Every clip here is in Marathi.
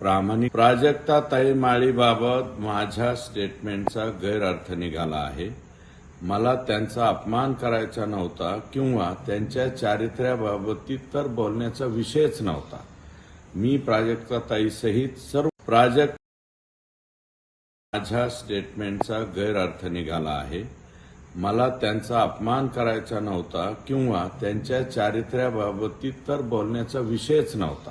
प्रामाणिक प्राजक्ताताई माळीबाबत माझ्या स्टेटमेंटचा गैरअर्थ निघाला आहे. मला त्यांचा अपमान करायचा नव्हता किंवा त्यांच्या चारित्र्याबाबतीत तर बोलण्याचा विषयच नव्हता. मी प्राजक्ताताईसहित सर्व प्राजक्त माझ्या स्टेटमेंटचा गैरअर्थ निघाला आहे. मला त्यांचा अपमान करायचा नव्हता किंवा त्यांच्या चारित्र्याबाबतीत तर बोलण्याचा विषयच नव्हता.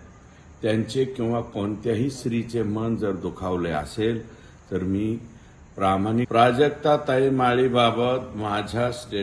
त्यांचे किंवा कोणत्याही स्त्रीचे मन जर दुखावले असेल तर मी प्रामाणिक प्राजक्ताताई माळीबाबत माझ्या स्टेट